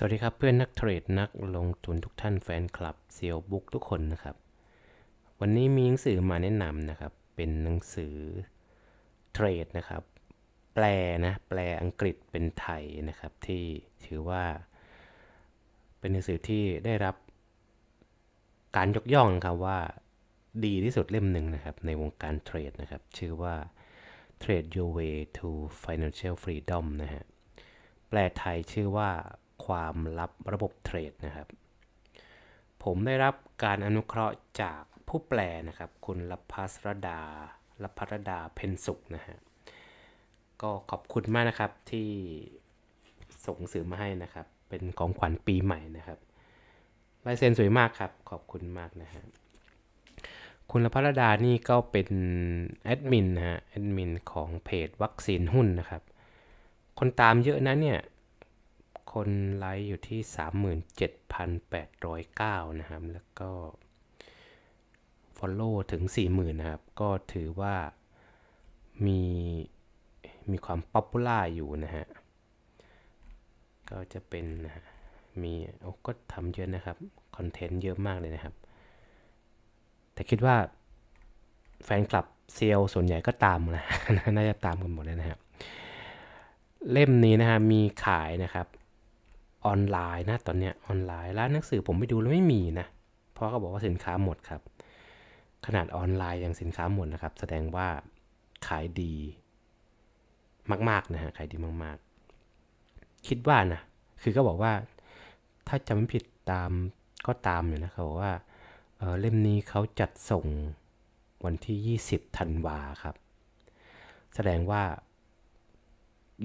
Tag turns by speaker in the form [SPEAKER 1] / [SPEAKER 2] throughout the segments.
[SPEAKER 1] สวัสดีครับเพื่อนนักเทรดนักลงทุนทุกท่านแฟนคลับเซียวบุ๊กทุกคนนะครับ วันนี้มีหนังสือมาแนะนำนะครับ เป็นหนังสือเทรดนะครับ แปลนะ แปลอังกฤษเป็นไทยนะครับ ที่ถือว่า เป็นหนังสือที่ได้รับการยกย่องนะครับว่าดีที่สุดเล่มหนึ่งนะครับ ในวงการเทรดนะครับ ชื่อว่า Trade Your Way to Financial Freedom นะฮะแปลไทยชื่อว่า ความลับระบบเทรดนะครับ ผมได้รับการอนุเคราะห์จากผู้แปลนะครับ คุณลพัสรดาลพัสรดาเพนสุขนะฮะก็ขอบคุณมากนะครับที่ส่งสื่อมาให้นะครับ เป็นของขวัญปีใหม่นะครับลายเซ็นสวยมากครับ ขอบคุณมากนะฮะคุณลพัสรดานี่ก็เป็นแอดมินนะฮะแอดมินของเพจวัคซีนหุ้นนะครับ คนตามเยอะนะเนี่ย คนไลค์อยู่ที่ 37,809 นะครับ แล้วก็ Follow ถึง 40,000 นะครับ ก็ถือว่ามีมีความป๊อปปูล่าอยู่นะฮะ ก็จะเป็นนะฮะมีโอ้ก็ทำเยอะนะครับ คอนเทนต์เยอะมากเลยนะครับ แต่คิดว่าแฟนคลับเซียวส่วนใหญ่ก็ตามนะ น่าจะตามกันหมดเลยนะครับ เล่มนี้นะฮะมีขายนะครับ ออนไลน์นะตอนเนี้ยออนไลน์ร้านหนังสือผมไปดูแล้วไม่มีนะเพราะเขาบอกว่าสินค้าหมดครับ ขนาดออนไลน์ยังสินค้าหมดนะครับ แสดงว่าขายดีมากๆนะฮะขายดีมากๆ คิดว่านะคือก็บอกว่าถ้าจำไม่ผิดตามก็ตามอยู่นะเขาบอกว่าเออเล่มนี้เขาจัดส่งวันที่ 20ธันวาครับ แสดงว่า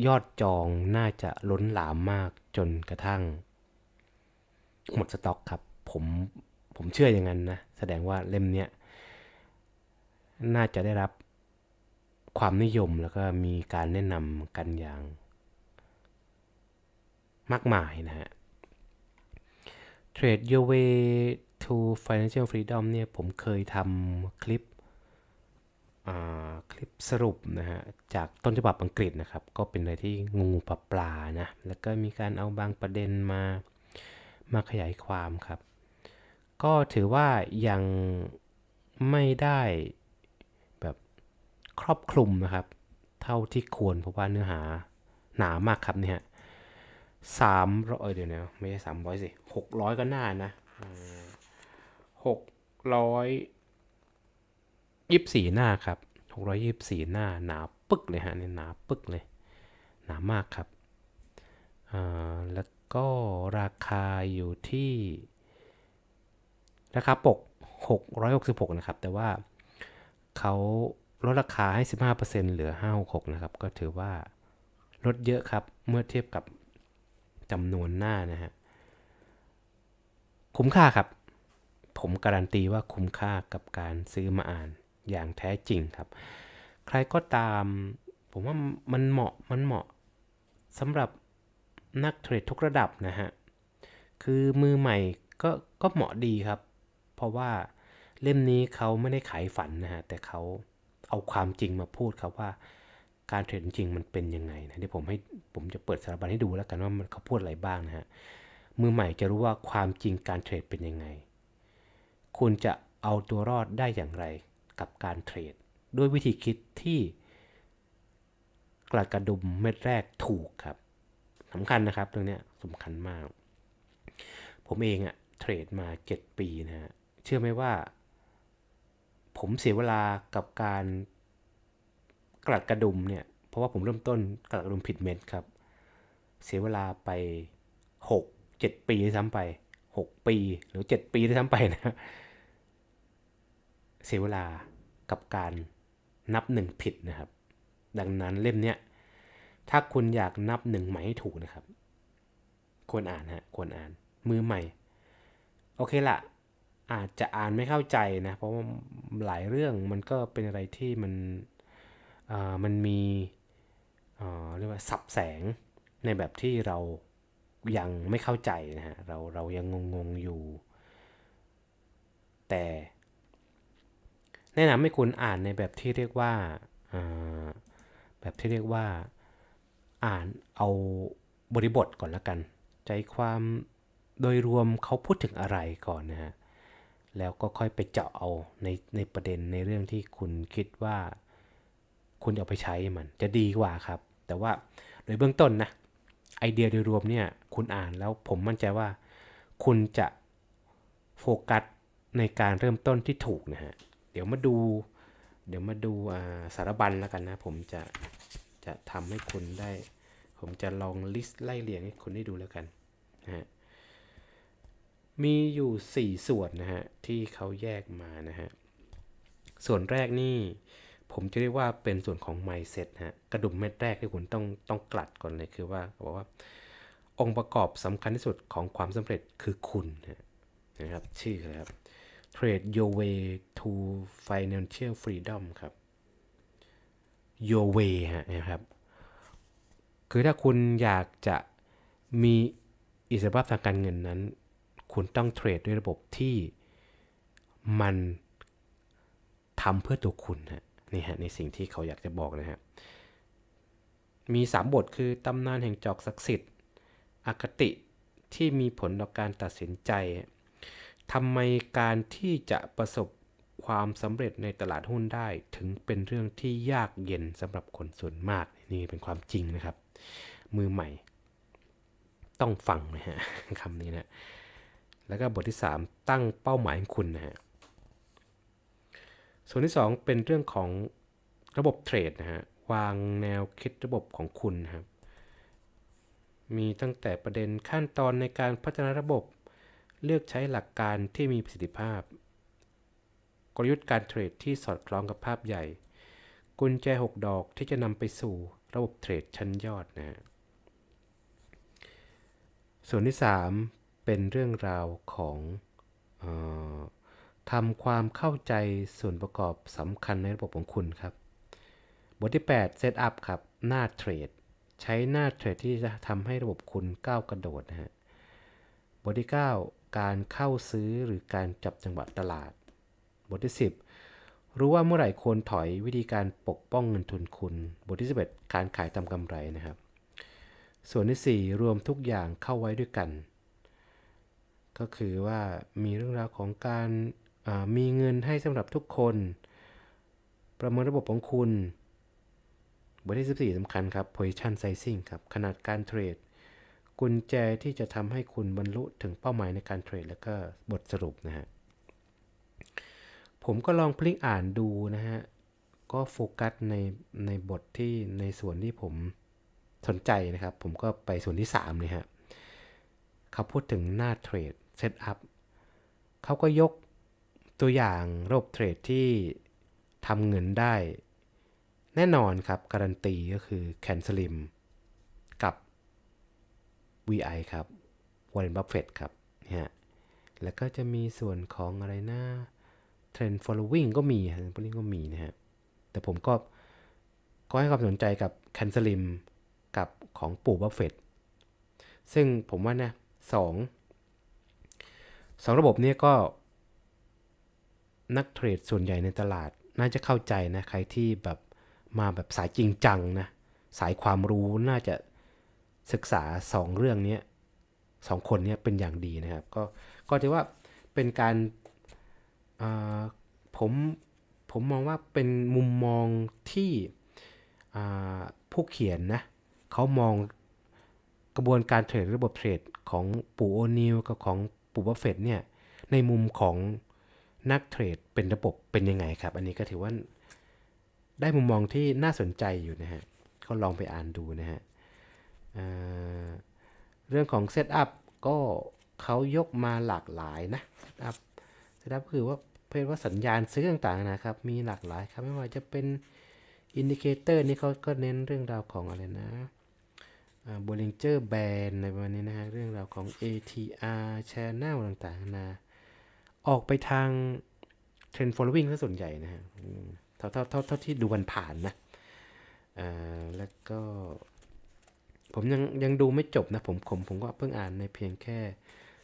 [SPEAKER 1] ยอดจองน่าจะล้นหลามมากจนกระทั่ง หมดสต็อกครับ ผมผมเชื่ออย่างนั้นนะ แสดงว่าเล่มเนี้ย น่าจะได้รับความนิยมแล้วก็มีการแนะนำกันอย่าง มากมายนะฮะ Trade Your Way to Financial Freedom เนี่ยผมเคยทำคลิป ลิปสรุปนะฮะจากต้นฉบับอังกฤษนะครับ ก็เป็นอะไรที่งูปลาปลานะแล้วก็มีการเอาบางประเด็นมามาขยายความครับ ก็ถือว่ายังไม่ได้แบบครอบคลุมนะครับ เท่าที่ควรเพราะว่าเนื้อหาหนามากครับเนี่ยสามร้อยเดี๋ยวนะไม่ใช่สามร้อยสิหกร้อยก็น่านะหกร้อยยี่สิบสี่หน้าครับ หกร้อยยี่สิบสี่หน้าหนาปึกเลยฮะเนี่ยหนาปึกเลย หนามากครับแล้วก็ราคาอยู่ที่ ราคาปก 666 นะครับ แต่ว่าเขาลดราคาให้ 15%เหลือ 566 นะครับ ก็ถือว่าลดเยอะครับ เมื่อเทียบกับจำนวนหน้านะฮะ คุ้มค่าครับ ผมการันตีว่าคุ้มค่ากับการซื้อมาอ่าน อย่างแท้จริงครับ ใครก็ตาม ผมว่ามันเหมาะมันเหมาะสำหรับนักเทรดทุกระดับนะฮะ คือมือใหม่ก็ก็เหมาะดีครับ เพราะว่าเล่มนี้เขาไม่ได้ขายฝันนะฮะ แต่เขาเอาความจริงมาพูดครับว่า การเทรดจริงมันเป็นยังไงนะเดี๋ยวผมให้ผมจะเปิดสารบัญให้ดูแล้วกันว่ามันเขาพูดอะไรบ้างนะฮะ มือใหม่จะรู้ว่าความจริงการเทรดเป็นยังไง คุณจะเอาตัวรอดได้อย่างไร กับการเทรด ด้วยวิธีคิดที่กระกระดุมเม็ดแรกถูกครับสำคัญนะครับเรื่องนี้สำคัญมาก ผมเองอะเทรดมา 7 ปีนะฮะเชื่อไหมว่า ผมเสียเวลากับการกลัดกระดุมเนี่ย เพราะว่าผมเริ่มต้นกลัดกระดุมผิดเม็ดครับ เสียเวลาไป 6 7 ปีด้วยซ้ำไป 6 ปีหรือ 7 ปีด้วยซ้ำไปนะ เสียเวลา กับการนับหนึ่งผิดนะครับ ดังนั้นเล่มเนี้ยถ้าคุณอยากนับหนึ่งใหม่ให้ถูกนะครับ ควรอ่านฮะควรอ่านมือใหม่ โอเคละอาจจะอ่านไม่เข้าใจนะ เพราะว่าหลายเรื่องมันก็เป็นอะไรที่มันมันมีเรียกว่าสับแสงในแบบที่เรายังไม่เข้าใจนะฮะเราเรายังงงๆอยู่ แต่ แนะนำให้คุณอ่านในแบบที่เรียกว่าาแบบที่เรียกว่าอ่านเอาบริบทก่อนละกัน ใจความโดยรวมเขาพูดถึงอะไรก่อนนะฮะแล้วก็ค่อยไปเจาะเอาในในประเด็นในเรื่องที่คุณคิดว่าคุณเอาไปใช้มันจะดีกว่าครับ แต่ว่าโดยเบื้องต้นนะไอเดียโดยรวมเนี่ยคุณอ่านแล้วผมมั่นใจว่า คุณจะโฟกัสในการเริ่มต้นที่ถูกนะฮะ เดี๋ยวมาดู เดี๋ยวมาดูาสารบัญแล้วกันนะ ผมจะจะทำให้คุณได้ ผมจะลองลิสต์ไล่เรียงให้คุณได้ดูแล้วกันนะฮะมีอยู่ 4 ส่วนนะฮะที่เขาแยกมานะฮะส่วนแรกนี่ผมจะเรียกว่าเป็นส่วนของ mindset ฮะกระดุมเม็ดแรกที่คุณต้องต้องกลัดก่อนเลยคือว่าเขาบอกว่า องค์ประกอบสำคัญที่สุดของความสำเร็จคือคุณนะครับชื่อครับ Trade Your Way to Financial Freedom ครับ Your Way ฮะนะครับ คือถ้าคุณอยากจะมีอิสรภาพทางการเงินนั้น คุณต้องเทรดด้วยระบบที่มันทำเพื่อตัวคุณฮะนี่ฮะในสิ่งที่เขาอยากจะบอกนะฮะมี 3 บทคือตำนานแห่งจอกศักดิ์สิทธิ์อคติที่มีผลต่อการตัดสินใจ ทำไมการที่จะประสบความสำเร็จในตลาดหุ้นได้ ถึงเป็นเรื่องที่ยากเย็นสำหรับคนส่วนมาก นี่เป็นความจริงนะครับ มือใหม่ ต้องฟังนะฮะคำนี้นะแล้วก็บทที่ 3 ตั้งเป้าหมายของคุณนะฮะส่วนที่ 2 เป็นเรื่องของระบบเทรดนะฮะวางแนวคิดระบบของคุณนะครับ มีตั้งแต่ประเด็นขั้นตอนในการพัฒนาระบบ เลือกใช้หลักการที่มีประสิทธิภาพ กลยุทธ์การเทรดที่สอดคล้องกับภาพใหญ่ กุญแจ 6 ดอกที่จะนำไปสู่ระบบเทรดชั้นยอดนะฮะส่วนที่ 3 เป็นเรื่องราวของออทำความเข้าใจส่วนประกอบสำคัญในระบบของคุณครับ บทที่ 8 Set up ครับ หน้าเทรด ใช้หน้าเทรดที่จะทำให้ระบบคุณก้าวกระโดดนะฮะบทที่ 9 การเข้าซื้อหรือการจับจังหวะตลาด บทที่ 10 รู้ว่าเมื่อไหร่ควรถอยวิธีการปกป้องเงินทุนคุณ บทที่ 11 การขายตามกำไรนะครับ ส่วนที่ 4 รวมทุกอย่างเข้าไว้ด้วยกัน ก็คือว่ามีเรื่องราวของการมีเงินให้สำหรับทุกคน ประเมินระบบของคุณ บทที่ 14สำคัญครับ position sizing ครับ ขนาดการเทรด กุญแจที่จะทำให้คุณบรรลุถึงเป้าหมายในการเทรดแล้วก็บทสรุปนะฮะ ผมก็ลองพลิกอ่านดูนะฮะ ก็โฟกัสในในบทที่ในส่วนที่ผมสนใจนะครับ ผมก็ไปส่วนที่3เลยฮะเขาพูดถึงหน้าเทรดเซตอัพเขาก็ยกตัวอย่างระบบเทรดที่ทำเงินได้ แน่นอนครับ การันตีก็คือ c a n ซ l i m กับ VI ครับ Warren Buffett ครับเนี่ยฮะแล้วก็จะมีส่วนของอะไรนะ Trend Following ก็มี Trend Following ก็มีนะฮะ แต่ผมก็ก็ให้ความสนใจกับ c a n ซ l i m กับของปู่บัฟเฟตซึ่งผมว่านะสองสองระบบนี้ก็ นักเทรดส่วนใหญ่ในตลาดน่าจะเข้าใจนะ ใครที่แบบมาแบบสายจริงจังนะ สายความรู้น่าจะ ศึกษา 2 เรื่องนี้สองคนนี้เป็นอย่างดีนะครับ ก็ก็ถือว่าเป็นการผมผมมองว่าเป็นมุมมองที่ผู้เขียนนะเขามองกระบวนการเทรดระบบเทรดของปู่โอนิลกับของปู่บัฟเฟตเนี่ยในมุมของนักเทรดเป็นระบบเป็นยังไงครับ อันนี้ก็ถือว่าได้มุมมองที่น่าสนใจอยู่นะฮะก็ลองไปอ่านดูนะฮะ เรื่องของเซตอัพก็เขายกมาหลากหลายนะเซตอัพเซตอัพคือว่าเพื่อว่าสัญญาณซื้อต่างๆนะครับ มีหลากหลายครับไม่ว่าจะเป็นอินดิเคเตอร์นี่เขาก็เน้นเรื่องราวของอะไรนะบริงเจอร์แบนในวันนี้นะฮะเรื่องราวของ ATR Channel ต่างๆนะออกไปทางเทรนด์ following ซะส่วนใหญ่นะฮะเท่าเท่าเท่าเท่าที่ดูวันผ่านนะแล้วก็ ผมยังยังดูไม่จบนะผมผมผมก็เพิ่งอ่านในเพียงแค่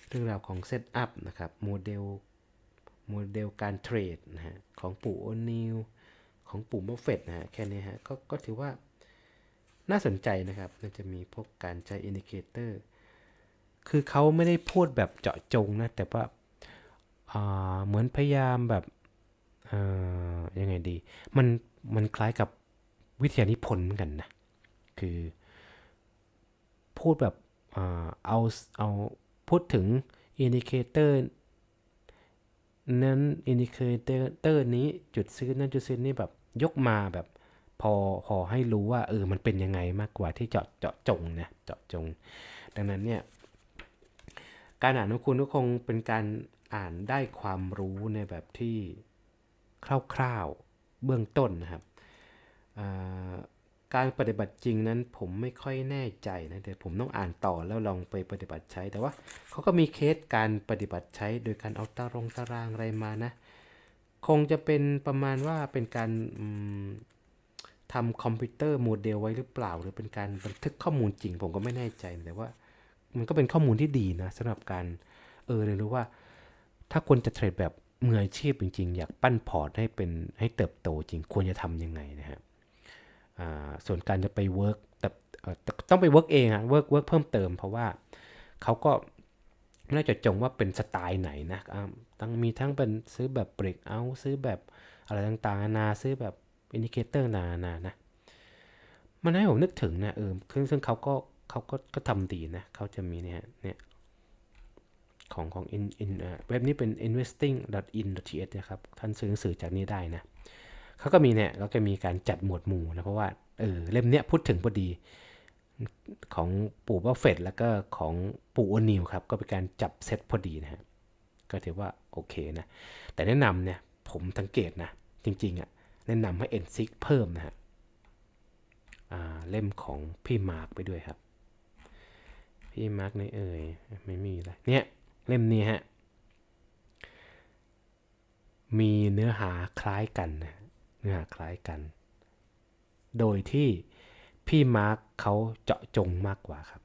[SPEAKER 1] เรื่องราวของเซตอัพนะครับโมเดลโมเดลการเทรดนะฮะของปู่โอนิลของปู่บัฟเฟตนะฮะแค่นี้ฮะก็ก็ถือว่าน่าสนใจนะครับน่าจะมีพวกการใช้อินดิเคเตอร์คือเขาไม่ได้พูดแบบเจาะจงนะ แต่ว่าอ่าเหมือนพยายามแบบอ่อยังไงดี มันมันคล้ายกับวิทยานิพนธ์เหมือนกันนะ คือ พูดแบบเอาเอาพูดถึงอินดิเคเตอร์นั้นอินดิเคเตอร์นี้จุดซื้อนั้นจุดซื้อนี้แบบยกมาแบบพอพอให้รู้ว่าเออมันเป็นยังไงมากกว่าที่เจาะเจาะจงนะเจาะจง ดังนั้นเนี่ยการอ่านของคุณก็คงเป็นการอ่านได้ความรู้ในแบบที่คร่าวๆเบื้องต้นนะครับ การปฏิบัติจริงนั้นผมไม่ค่อยแน่ใจนะแต่ผมต้องอ่านต่อแล้วลองไปปฏิบัติใช้ แต่ว่าเขาก็มีเคสการปฏิบัติใช้โดยการเอาตารางตารางอะไรมานะ คงจะเป็นประมาณว่าเป็นการทำคอมพิวเตอร์โมเดลไว้หรือเปล่า หรือเป็นการบันทึกข้อมูลจริง ผมก็ไม่แน่ใจแต่ว่า มันก็เป็นข้อมูลที่ดีนะสำหรับการเออเรียนรู้ว่า ถ้าควรจะเทรดแบบมืออาชีพจริง ๆ อยากปั้นพอร์ตให้เป็นให้เติบโตจริงควรจะทำยังไงนะฮะอ่า ส่วนการจะไปเวิร์กแต่ต้องไปเวิร์กเองอะเวิร์กเวิร์กเพิ่มเติม เพราะว่าเขาก็น่าจะจงว่าเป็นสไตล์ไหนนะตั้งมีทั้งเป็นซื้อแบบเบรกเอาซื้อแบบอะไรต่างๆนาซื้อแบบอินดิเคเตอร์นานานะมันให้ผมนึกถึงนะเออซึ่งซึ่งเขาก็เขาก็ก็ทำดีนะเขาจะมีเนี่ยเนี่ยของของ in in เอ่อเว็บนี้เป็น investing.in.th นะครับ ท่านซื้อหนังสือจากนี้ได้นะ เขาก็มีเนี่ยก็จะมีการจัดหมวดหมู่นะเพราะว่าเออเล่มเนี้ยพูดถึงพอดี ของปู่บัฟเฟตแล้วก็ของปู่โอนิวครับ ก็เป็นการจับเซตพอดีนะฮะก็ถือว่าโอเคนะ แต่แนะนำเนี่ยผมสังเกตนะ จริงๆอะแนะนำให้ n อ i เพิ่มนะฮะเล่มของพี่มาร์กไปด้วยครับ พี่มาร์กในเอ่ยไม่มีเลยเนี่ยเล่มนี้ฮะมีเนื้อหาคล้ายกันนะ เนื้อหาคล้ายกัน โดยที่พี่มาร์กเขาเจาะจงมากกว่าครับ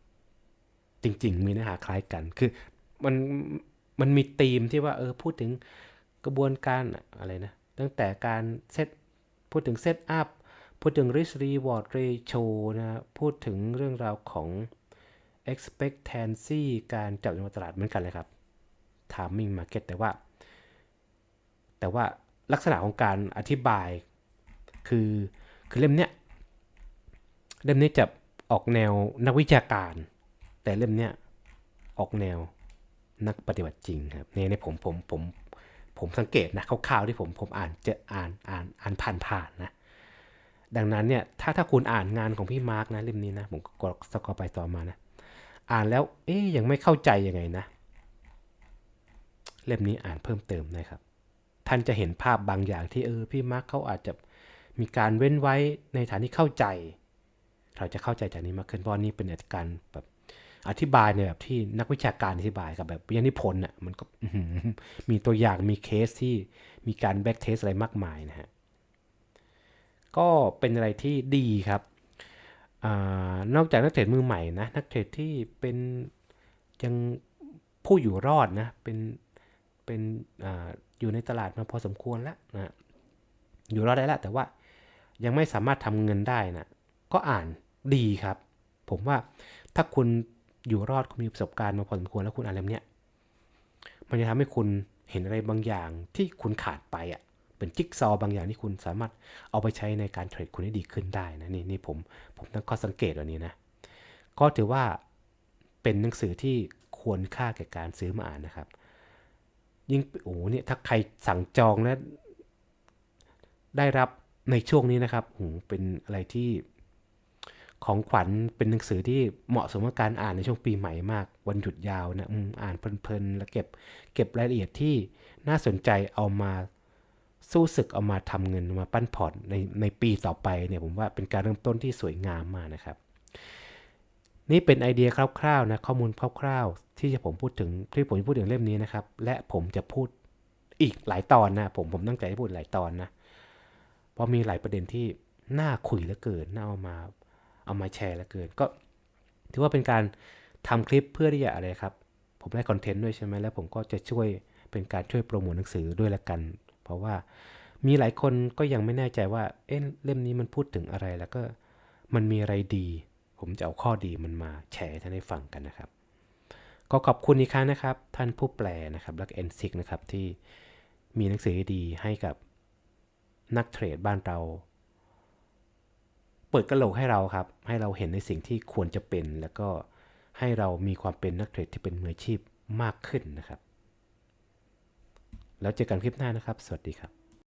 [SPEAKER 1] จริง ๆ มีเนื้อหาคล้ายกัน คือมันมันมีธีมที่ว่าเออพูดถึงกระบวนการอะไรนะ ตั้งแต่การเซตพูดถึงเซตอัพพูดถึง risk reward ratio นะพูดถึงเรื่องราวของ expectancy การจับจังหวะตลาดเหมือนกันเลยครับ timing market แต่ว่า แต่ว่า ลักษณะของการอธิบาย คือคือเล่มเนี้ยเล่มนี้จะออกแนวนักวิชาการ แต่เล่มเนี้ยออกแนวนักปฏิบัติจริงครับในในผมผมผมผมสังเกตนะคร่าวๆที่ผมผมอ่านเจะอ่านอ่านอ่านผ่านๆนะดังนั้นเนี่ยถ้าถ้าคุณอ่านงานของพี่มาร์กนะเล่มนี้นะผมก็กดสกอไปต่อมานะอ่านแล้วเอ๊ยยังไม่เข้าใจยังไงนะ เล่มนี้อ่านเพิ่มเติมนะครับ ท่านจะเห็นภาพบางอย่างที่เออพี่มาร์กเขาอาจจะมีการเว้นไว้ในฐานที่เข้าใจ เราจะเข้าใจจากนี้มากขึ้นเพราะนี่เป็นการแบบอธิบายในแบบที่นักวิชาการอธิบายกับแบบวิทยานิพนธ์อะมันก็มีตัวอย่างมีเคสที่มีการแบ็กเทสอะไรมากมายนะฮะก็เป็นอะไรที่ดีครับอนอกจากนักเทรดมือใหม่นะนักเทรดที่เป็นยังผู้อยู่รอดนะเป็นเป็น อยู่ในตลาดมาพอสมควรแล้วนะอยู่รอดได้แล้วแต่ว่ายังไม่สามารถทำเงินได้นะก็อ่านดีครับ ผมว่าถ้าคุณอยู่รอดคุณมีประสบการณ์มาพอสมควรแล้วคุณอ่านเล่มเนี้ยมันจะทำให้คุณเห็นอะไรบางอย่างที่คุณขาดไปอะเป็นจิ๊กซอว์บางอย่างที่คุณสามารถเอาไปใช้ในการเทรดคุณให้ดีขึ้นได้นะนี่นี่ผมผมตั้งข้อสังเกตวันนี้นะก็ถือว่าเป็นหนังสือที่ควรค่าแก่การซื้อมาอ่านนะครับ ยิ่งโอ้โหเนี่ยถ้าใครสั่งจองนะ ได้รับในช่วงนี้นะครับโอ้เป็นอะไรที่ของขวัญเป็นหนังสือที่เหมาะสมกับการอ่านในช่วงปีใหม่มาก วันหยุดยาวนะอ่านเพลินๆแล้วเก็บเก็บรายละเอียดที่น่าสนใจเอามาสู้ศึกเอามาทำเงินมาปั้นพอร์ตในในปีต่อไปเนี่ยผมว่าเป็นการเริ่มต้นที่สวยงามมากนะครับ นี่เป็นไอเดียคร่าวๆนะข้อมูลคร่าวๆ ที่จะผมพูดถึงที่ผมจะพูดถึงเล่มนี้นะครับ และผมจะพูดอีกหลายตอนนะผมผมตั้งใจจะพูดหลายตอนนะเพราะมีหลายประเด็นที่น่าคุยเหลือเกินน่าเอามาเอามาแชร์เหลือเกิน ก็ถือว่าเป็นการทำคลิปเพื่อที่จะอะไรครับ ผมได้คอนเทนต์ด้วยใช่ไหมแล้วผมก็จะช่วยเป็นการช่วยโปรโมทหนังสือด้วยละกัน เพราะว่ามีหลายคนก็ยังไม่แน่ใจว่าเอ๊ะเล่มนี้มันพูดถึงอะไรแล้วก็มันมีอะไรดี ผมจะเอาข้อดีมันมาแชร์ให้ท่านได้ฟังกันนะครับ ก็ขอบคุณอีกครั้งนะครับ ท่านผู้แปลนะครับล้วก็ n อนซิกนะครับที่มีหนังสือดีให้กับนักเทรดบ้านเรา เปิดกระโหลกให้เราครับ ให้เราเห็นในสิ่งที่ควรจะเป็น แล้วก็ให้เรามีความเป็นนักเทรดที่เป็นมืออาชีพมากขึ้นนะครับ แล้วเจอกันคลิปหน้านะครับ สวัสดีครับ